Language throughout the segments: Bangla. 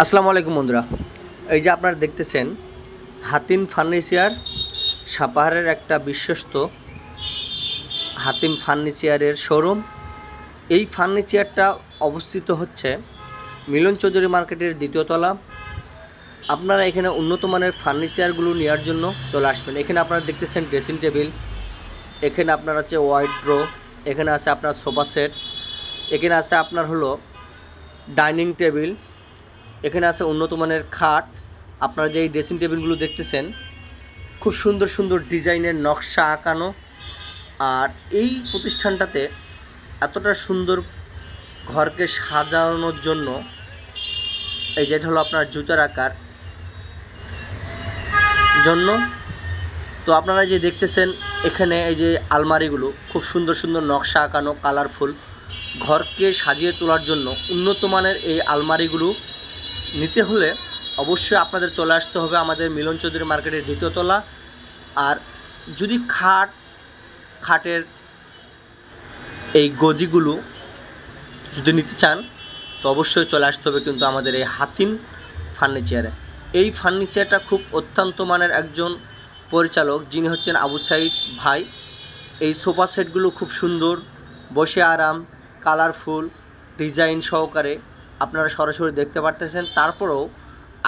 আসসালামু আলাইকুম বন্ধুরা। এই যে আপনারা দেখতেছেন, হাতিম ফার্নিচার, সাপাহারের একটা বিশ্বস্ত হাতিম ফার্নিচারের শোরুম। এই ফার্নিচারটা অবস্থিত হচ্ছে মিলন চৌধুরী মার্কেটের দ্বিতীয় তলা। আপনারা এখানে উন্নত মানের ফার্নিচারগুলো নেওয়ার জন্য চলে আসবেন। এখানে আপনারা দেখতেছেন ড্রেসিং টেবিল, এখানে আপনার আছে ওয়াইড ড্রো এখানে আছে আপনার সোফা সেট, এখানে আছে আপনার হলো ডাইনিং টেবিল এখানে আছে উন্নত মানের খাট। আপনারা যে ড্রেসিং টেবিলগুলো দেখতেছেন, খুব সুন্দর সুন্দর ডিজাইনের নকশা আঁকানো। আর এই প্রতিষ্ঠানটাতে এতটা সুন্দর ঘরকে সাজানোর জন্য, এই যেটা হলো আপনার জুতার আকার জন্য। তো আপনারা যে দেখতেছেন, এখানে এই যে আলমারিগুলো, খুব সুন্দর সুন্দর নকশা আঁকানো কালারফুল ঘরকে সাজিয়ে তোলার জন্য উন্নত মানের এই আলমারিগুলো নিতে হলে অবশ্যই আপনাদের চলে আসতে হবে আমাদের মিলন চৌধুরী মার্কেটের দ্বিতীয় তলা। আর যদি খাট, খাটের এই গদিগুলো যদি নিতে চান, তো অবশ্যই চলে আসতে হবে কিন্তু আমাদের এই হাতিম ফার্নিচারে। এই ফার্নিচারটা খুব অত্যন্ত মানের একজন পরিচালক, যিনি হচ্ছেন আবু সাইদ ভাই। এই সোফা সেটগুলো খুব সুন্দর, বসে আরাম, কালারফুল, ডিজাইন সহকারে আপনারা সরাসরি দেখতে পারতেছেন। তারপরেও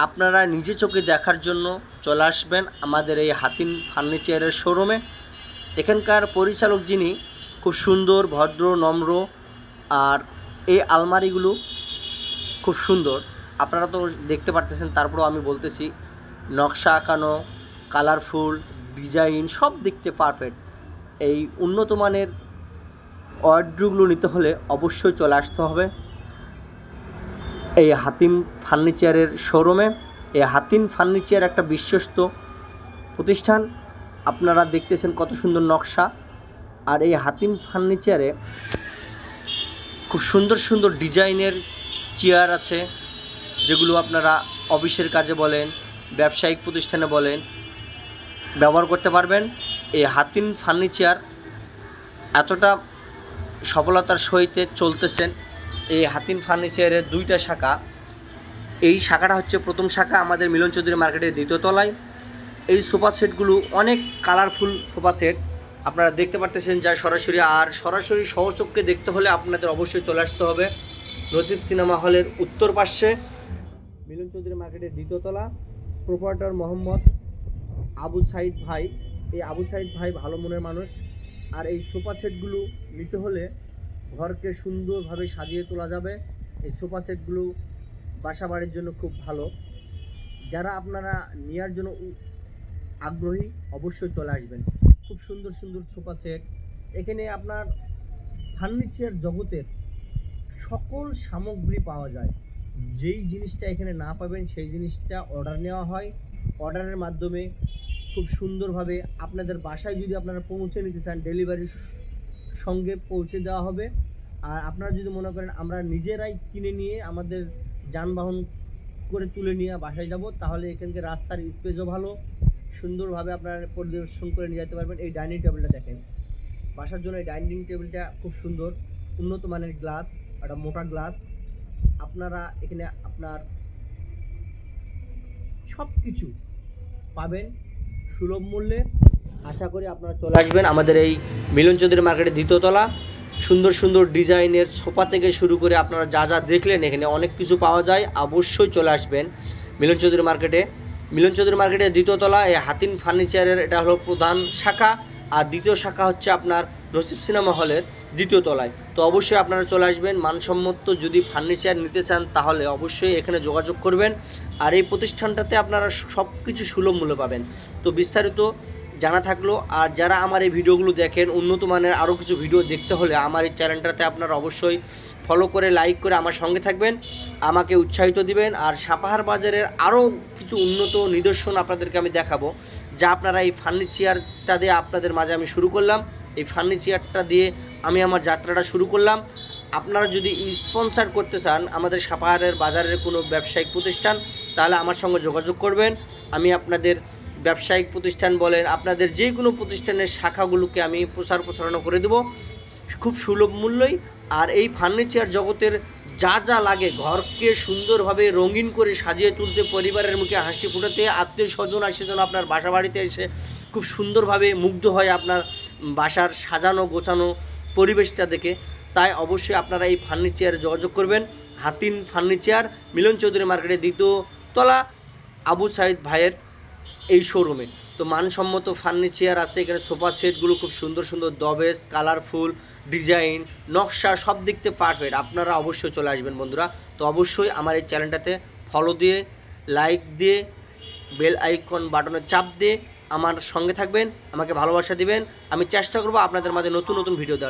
আপনারা নিজে চোখে দেখার জন্য চলে আসবেন আমাদের এই হাতিম ফার্নিচারের শোরুমে। এখানকার পরিচালক যিনি, খুব সুন্দর, ভদ্র, নম্র, আর এই আলমারিগুলো খুব সুন্দর। আপনারা তো দেখতে পারতেছেন, তারপরেও আমি বলতেছি, নকশা আঁকানো, কালারফুল, ডিজাইন সব দেখতে পারফেক্ট। এই উন্নত মানের অর্ডারগুলো নিতে হলে অবশ্যই চলে আসতে হবে। এই হাতিম ফার্নিচারের শোরুমে, এই হাতিম ফার্নিচার একটা বিশ্বস্ত প্রতিষ্ঠান। আপনারা দেখতেছেন কত সুন্দর নকশা। আর এই হাতিম ফার্নিচারে খুব সুন্দর সুন্দর ডিজাইনের চেয়ার আছে, যেগুলো আপনারা অফিসের কাজে বলেন, ব্যবসায়িক প্রতিষ্ঠানে বলেন, ব্যবহার করতে পারবেন। এই হাতিম ফার্নিচার এতটা সফলতার সহিত চলতেছেন। এই হাতিম ফার্নিচারের দুইটা শাখা। এই শাখাটা হচ্ছে প্রথম শাখা আমাদের মিলন চৌধুরী মার্কেটের দ্বিতীয় তলায়। এই সোফা সেটগুলো অনেক কালারফুল সোফা সেট। আপনারা দেখতে পারতেছেন যা সরাসরি, আর সরাসরি সহচক্ষে দেখতে হলে আপনাদের অবশ্যই চলে আসতে হবে। নসিব সিনেমা হলের উত্তর পার্শ্বে। মিলন চৌধুরী মার্কেটের দ্বিতীয় তলা। প্রোপারেটর মোহাম্মদ আবু সাইদ ভাই। এই আবু সাইদ ভাই ভালো মনের মানুষ। আর এই সোফা সেটগুলো নিতে হলে ঘরকে সুন্দরভাবে সাজিয়ে তোলা যাবে। এই সোফা সেটগুলো বাসা বাড়ির জন্য খুব ভালো। যারা আপনারা নেওয়ার জন্য আগ্রহী অবশ্যই চলে আসবেন। খুব সুন্দর সুন্দর সোফা সেট। এখানে আপনার ফার্নিচার জগতের সকল সামগ্রী পাওয়া যায়। যেই জিনিসটা এখানে না পাবেন, সেই জিনিসটা অর্ডার নেওয়া হয়। অর্ডারের মাধ্যমে খুব সুন্দরভাবে আপনাদের বাসায় যদি আপনারা পৌঁছে নিতে চান ডেলিভারির সঙ্গে পৌঁছে দেওয়া হবে। আর আপনারা যদি মনে করেন আমরা নিজেরাই কিনে নিয়ে আমাদের যানবাহন করে তুলে নিয়ে বাসায় যাব, তাহলে এখানকার রাস্তার স্পেসও ভালো, সুন্দরভাবে আপনারা পরিদর্শন করে নিয়ে যেতে পারবেন। এই ডাইনিং টেবিলটা দেখেন। বাসার জন্য এই ডাইনিং টেবিলটা খুব সুন্দর, উন্নত মানের গ্লাস, একটা মোটা গ্লাস। আপনারা এখানে আপনার সব কিছু পাবেন সুলভ মূল্যে। আশা করি আপনারা চলে আসবেন আমাদের এই মিলন চৌধুরী মার্কেটের দ্বিতীয় তলা। সুন্দর সুন্দর ডিজাইনের সোফা থেকে শুরু করে আপনারা যা যা দেখলেন এখানে অনেক কিছু পাওয়া যায়। অবশ্যই চলে আসবেন মিলন চৌধুরী মার্কেটে। মিলন চৌধুরী মার্কেটের দ্বিতীয়তলা এই হাতিন ফার্নিচারের এটা হলো প্রধান শাখা। আর দ্বিতীয় শাখা হচ্ছে আপনার নসিব সিনেমা হলের দ্বিতীয় তলায়। তো অবশ্যই আপনারা চলে আসবেন। মানসম্মত যদি ফার্নিচার নিতে চান তাহলে অবশ্যই এখানে যোগাযোগ করবেন। আর এই প্রতিষ্ঠানটাতে আপনারা সব কিছু সুলভ মূল্য পাবেন। তো বিস্তারিত জানা থাকল। আর যারা আমার এই ভিডিওগুলো দেখেন, উন্নত মানের আরও কিছু ভিডিও দেখতে হলে আমার এই চ্যানেলটাতে আপনারা অবশ্যই ফলো করে লাইক করে আমার সঙ্গে থাকবেন, আমাকে উৎসাহিত দিবেন। আর সাপাহার বাজারের আরও কিছু উন্নত নিদর্শন আপনাদেরকে আমি দেখাবো, যা আপনারা এই ফার্নিচারটা দিয়ে আপনাদের মাঝে আমি শুরু করলাম। এই ফার্নিচারটা দিয়ে আমি আমার যাত্রাটা শুরু করলাম। আপনারা যদি স্পন্সার করতে চান আমাদের সাপাহারের বাজারের কোনো ব্যবসায়িক প্রতিষ্ঠান, তাহলে আমার সঙ্গে যোগাযোগ করবেন। আমি আপনাদের ব্যবসায়িক প্রতিষ্ঠান বলেন, আপনাদের যে কোনো প্রতিষ্ঠানের শাখাগুলোকে আমি প্রচার প্রসারণা করে দেব। খুব সুলভ মূল্যই। আর এই ফার্নিচার জগতের যা যা লাগে, ঘরকে সুন্দরভাবে রঙিন করে সাজিয়ে তুলতে, পরিবারের মুখে হাসি ফোটাতে, আত্মীয় স্বজন আসে যেন আপনার বাসা বাড়িতে এসে খুব সুন্দরভাবে মুগ্ধ হয় আপনার বাসার সাজানো, গোছানো পরিবেশটা দেখে। তাই অবশ্যই আপনারা এই ফার্নিচার যোগাযোগ করবেন। হাতিন ফার্নিচার, মিলন চৌধুরী মার্কেটের দ্বিতীয় তলা, আবু সাইদ ভাইয়ের এই শোরুমে তো মানসম্মত ফার্নিচার আছে, এখানে সোফা সেটগুলো খুব সুন্দর সুন্দর দবেস কালারফুল ডিজাইন নকশা সব দিক থেকে পারফেক্ট আপনারা অবশ্যই চলে আসবেন বন্ধুরা। তো অবশ্যই আমার এই চ্যানেলটাতে ফলো দিয়ে লাইক দিয়ে বেল আইকন বাটনে চাপ দিয়ে আমার সঙ্গে থাকবেন, আমাকে ভালোবাসা দিবেন। আমি চেষ্টা করব আপনাদের মাঝে নতুন নতুন ভিডিও দেওয়ার।